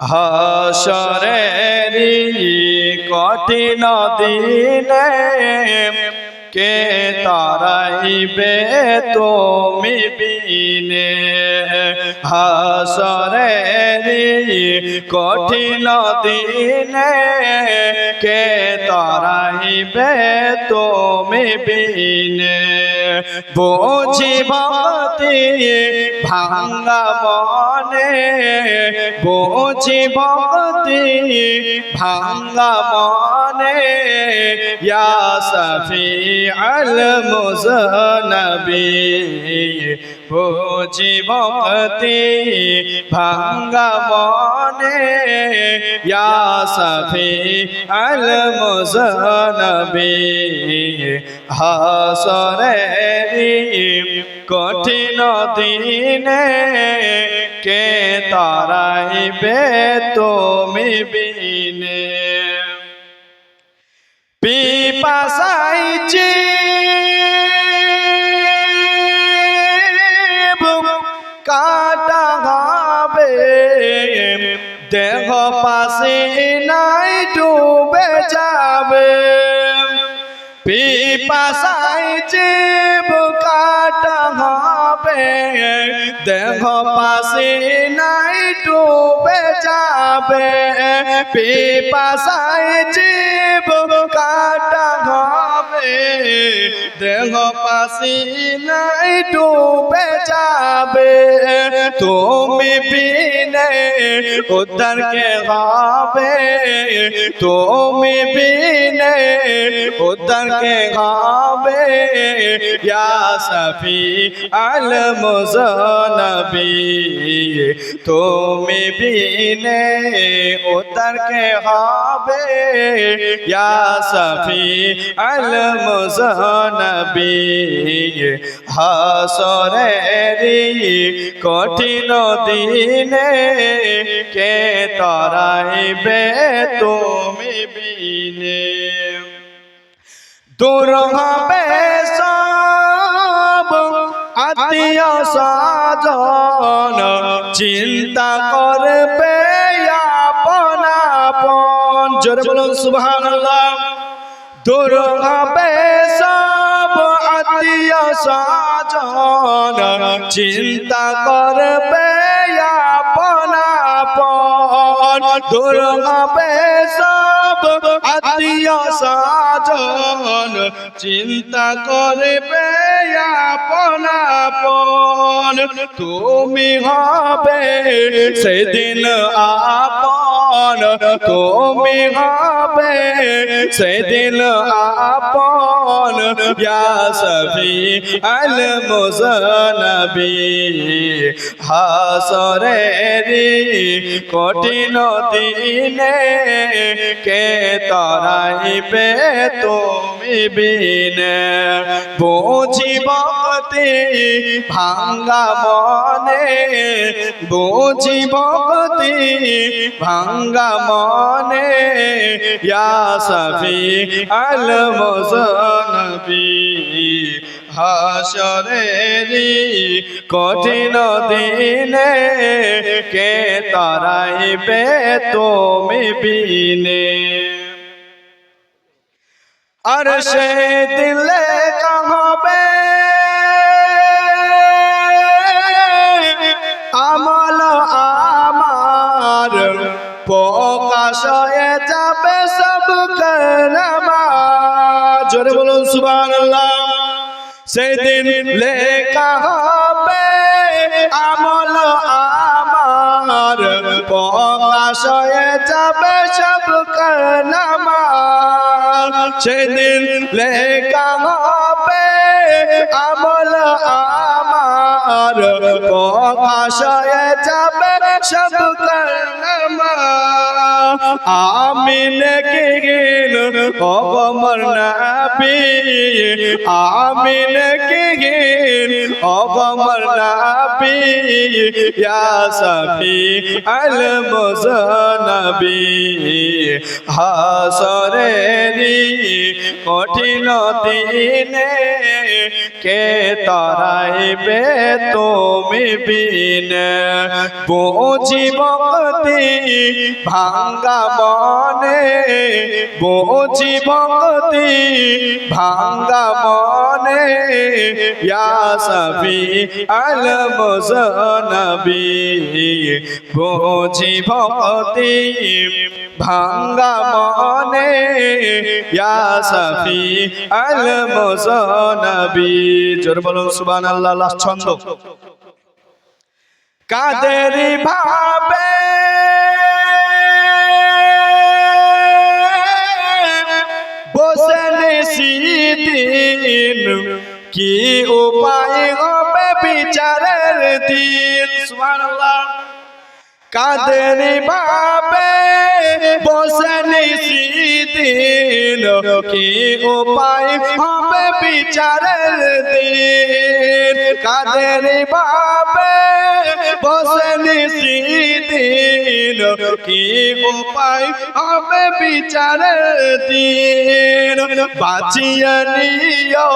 হাসরেরি কঠিন দিনে কে তারাইবে তুমি বিনে? হাসরেরি কঠিন দিনে কে তারাইবে তুমি বিনে? বুঝিবতি ভাঙ্গা মনে বুঝিবতি ভাঙ্গা মনে, ইয়া সফি আল মুজনবী বুঝিবতি ভাঙ্গা মনে, ইয়া সফি আল মুজনবী হাসরে কঠিন দিনে কে তারাইবে তুমি বিনে। পিপাসাইছি কাটা হবে দেহ পাশে নাই ডুবে যাবে। পিপাসাই জীব কাটা হবে দেহ পাশে নাই, ডুবে যাবে। পিপাসাই জীব কাটা হবে, দেহ পাশে নাই, ডুবে যাবে। তুমি বিনে উদ্ধার কে হবে তুমি বিনে উদ্ধার কে হবে সফি আল মুজনবী তুমি বিনে উদ্ধার কে হবে সফি আল মুজনবী হাসরেরি কঠিন দিনে কে তরাইবে তুমি বিনে? দূর হবে সব আত্মীয় সাজন চিন্তা করবে আপন জোরে বলুন, সুবহানাল্লাহ। দূর হবে সব আত্মীয় সাজন চিন্তা করবে আপন দূর সব আত্মীয় সাজন চিন্তা করবে আপন। তুমি হবে সেদিন আপন। তুমি হবে সেদিন আপন ইয়া সফি আল মুজনবী হাসরেরি কঠিন দিনে কে তরাইবে তুমি? বিনে বুঝিবতি ভাঙ্গা মনে বুঝিবতি ভাঙ্গা মনে। ইয়া সফি আল মুজনবী হাসরেরি কঠিন দিনে, কে তারাইবে তুমি বিনে? আর সে দিলে কাহবে আমল আমার প্রকাশ যাবে সব জোরে বলুন, সুবহানাল্লাহ। সেদিন লেখা হবে, আমল আমার প্রকাশ যাবে সব করমা সেদিন লেখা হবে আমল আমার। প্রকাশ যাবে সব করমা আমিন কে গেল অবমর নাবি। আমিন কে গেল অবমর নাবি। ইয়া সফি আল মুজনবী হাসরেরি কঠিন দিনে কে তরাইবে তুমি বিনে? বুঝি ভক্তি ভাঙ্গা মনে বুঝি ভক্তি ভাঙ্গা মনে ইয়া সফি আল মুজনবী বুঝি ভক্তি ভাঙ্গা মনে ইয়া সফি আল মুজনবী জোর বলুন, সুবহানাল্লাহ লাস্ট ছন্দ। কাদের ভাবে কি উপায় হবে বিচারের দিন? সুবহানাল্লাহ। কাদের ভাবে, বসেনি সিদিন কি উপায় হবে বিচারের দিন? কাদের ভাবে কি উপায় হবে বিচারে দিন? বাঁচিয়ে নিও,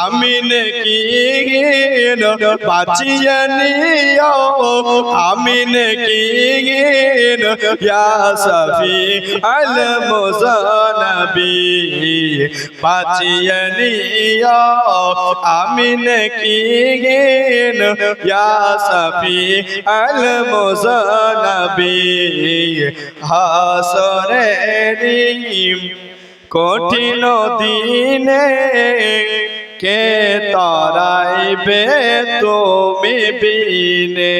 আমি নাকি বাঁচিয়ে নিও, আমি নাকি ইয়া সফি আল মুজানবী বাঁচিয়ে নিও। আমি নাকি ইয়া সফি আল মুজানবী হাসরে কঠিন দিনে কে তারাইবে তুমি বিনে?